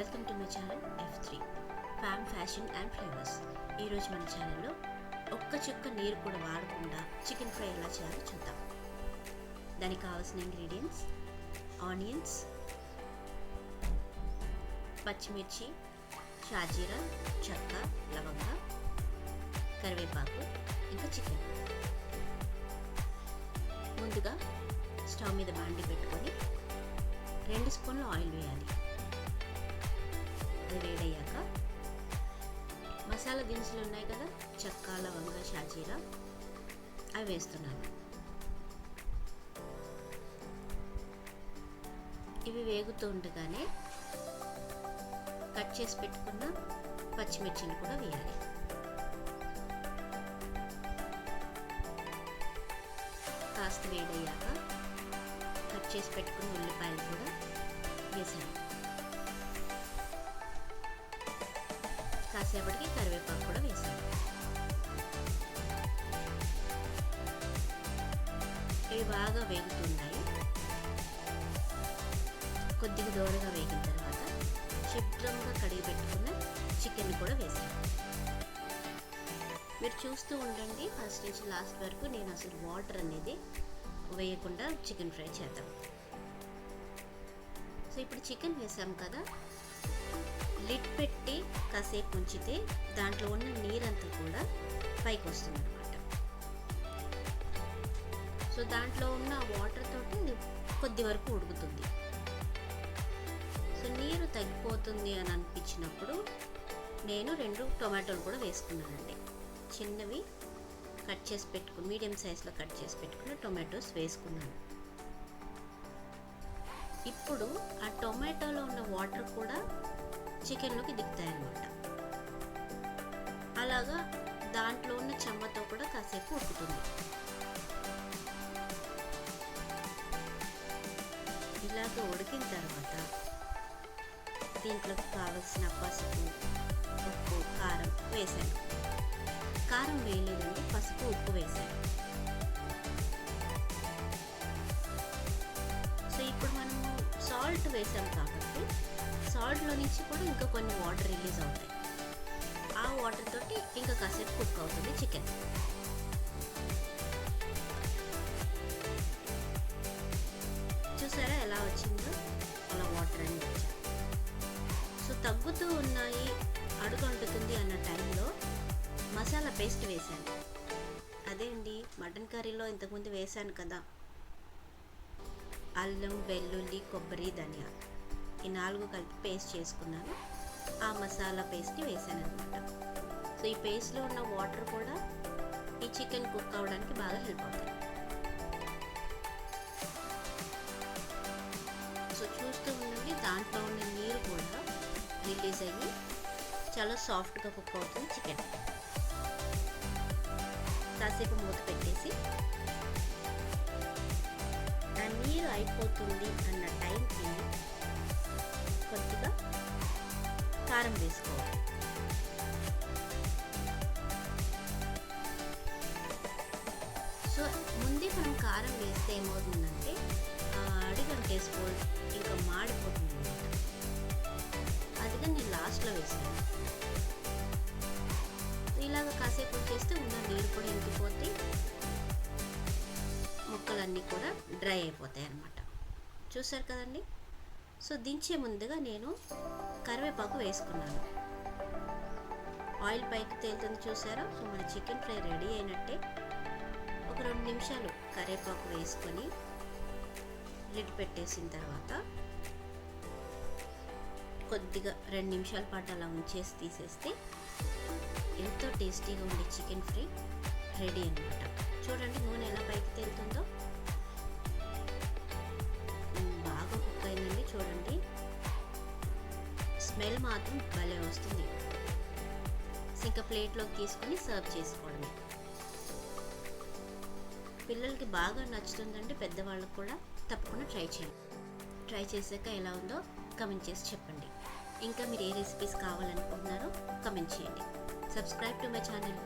Welcome to my channel F three fam fashion and flavours ఈరోజు మన ఛానల్లో ఒక్క చుక్క నీరు కూడా వాడకుండా చికెన్ ఫ్రై ఎలా చేయాలో చూద్దాం. దానికి కావాల్సిన ఇంగ్రీడియంట్స్ ఆనియన్స్ పచ్చిమిర్చి షాజీరా చెక్క లవంగ కరివేపాకు ఇంకా చికెన్. ముందుగా స్టవ్ మీద బాండి పెట్టుకొని రెండు స్పూన్లు ఆయిల్ వేయాలి. అది వేడయ్యాక మసాలా దినుసులు ఉన్నాయి కదా చెక్క లవంగ షాజీరా అవి వేస్తున్నాను. ఇవి వేగుతూ ఉండగానే కట్ చేసి పెట్టుకున్న పచ్చిమిర్చిని కూడా వేయాలి. కాస్త వేడయ్యాక కట్ చేసి పెట్టుకున్న ఉల్లిపాయలు కూడా వేసాను. కాసేపటికి కరివేపాకు కూడా వేసాం ఇవి బాగా వేగుతున్నాయి. కొద్దిగా దూరగా వేగిన తర్వాత శుభ్రంగా కడిగి పెట్టుకున్న చికెన్ కూడా వేసాను మీరు చూస్తూ ఉండండి ఫస్ట్ నుంచి లాస్ట్ వరకు నేను అసలు వాటర్ అనేది వేయకుండా చికెన్ ఫ్రై చేద్దాం. సో ఇప్పుడు చికెన్ వేసాం కదా లిడ్ పెట్టి కాసేపు ఉంచితే దాంట్లో ఉన్న నీరంతా కూడా పైకి వస్తుంది అనమాట సో దాంట్లో ఉన్న వాటర్ తోటి కొద్ది వరకు ఉడుకుతుంది. సో నీరు తగ్గిపోతుంది అని అనిపించినప్పుడు నేను రెండు టొమాటోలు కూడా వేసుకున్నానండి. చిన్నవి కట్ చేసి పెట్టుకుని మీడియం సైజులో కట్ చేసి పెట్టుకుని టొమాటోస్ వేసుకున్నాను. ఇప్పుడు ఆ టొమాటోలో ఉన్న వాటర్ కూడా చికెన్లోకి దిగుతాయన్నమాట అలాగా దాంట్లో ఉన్న చెమ్మతో కూడా కాసేపు ఉడుకుతుంది. ఇలాగ ఉడికిన తర్వాత దీంట్లోకి కావలసిన పసుపు ఉప్పు కారం వేసాను కారం వేయలేదండి పసుపు ఉప్పు వేసాను సో ఇప్పుడు మనము సాల్ట్ వేసాం కాబట్టి సాల్ట్లో నుంచి కూడా ఇంకా కొన్ని వాటర్ రిలీజ్ అవుతాయి. ఆ వాటర్ తోటి ఇంకా కాసేపు కుక్ అవుతుంది చికెన్. చూసారా ఎలా వచ్చిందో? అలా వాటర్ అని సో తగ్గుతూ ఉన్నాయి అడుగు అంటుతుంది అన్న టైంలో మసాలా పేస్ట్ వేసాను అదే అండి మటన్ కర్రీలో ఇంతకుముందు వేసాను కదా. అల్లం వెల్లుల్లి కొబ్బరి ధనియా ఈ నాలుగు కలిపి పేస్ట్ చేసుకున్నాను. ఆ మసాలా పేస్ట్ని వేసాను అనమాట సో ఈ పేస్ట్లో ఉన్న వాటర్ కూడా ఈ చికెన్ కుక్ అవ్వడానికి బాగా హెల్ప్ అవుతుంది. సో చూస్తూ ఉండండి దాంట్లో ఉన్న నీరు కూడా రిలీజ్ అయ్యి చాలా సాఫ్ట్గా కుక్ అవుతుంది చికెన్ కాసేపు మూత పెట్టేసి ఆ నీరు అయిపోతుంది అన్న టైంకి కొద్దిగా కారం వేసుకోవాలి. సో ముందే మనం కారం వేస్తే ఏమవుతుందంటే అడిగంట వేసుకో ఇంకా మాడిపోతుంది. అనమాట అదిగా నేను లాస్ట్లో వేసాను. ఇలాగ కాసేపు చేస్తే ఉన్న నీరు కూడా ఇంకిపోతే ముక్కలన్నీ కూడా డ్రై అయిపోతాయి అన్నమాట చూసారు కదండి? సో దించే ముందుగా నేను కరివేపాకు వేసుకున్నాను. ఆయిల్ పైకి తేలుతుంది చూసారా? సో మన చికెన్ ఫ్రై రెడీ అయినట్టే. ఒక రెండు నిమిషాలు కరివేపాకు వేసుకొని లిడ్ పెట్టేసిన తర్వాత కొద్దిగా రెండు నిమిషాల పాటు అలా ఉంచేసి తీసేస్తే ఎంతో టేస్టీగా ఉండే చికెన్ ఫ్రై రెడీ అనమాట చూడండి నూనె ఎలా పైకి తేలుతుందో. స్మెల్ మాత్రం భలే వస్తుంది. ఇంకా ప్లేట్లోకి తీసుకొని సర్వ్ చేసుకోవడమే. పిల్లలకి బాగా నచ్చుతుందంటే పెద్దవాళ్ళకి కూడా తప్పకుండా ట్రై చేయండి. ట్రై చేశాక ఎలా ఉందో కమెంట్ చేసి చెప్పండి. ఇంకా మీరు ఏ రెసిపీస్ కావాలనుకుంటున్నారో కమెంట్ చేయండి. Subscribe to my channel.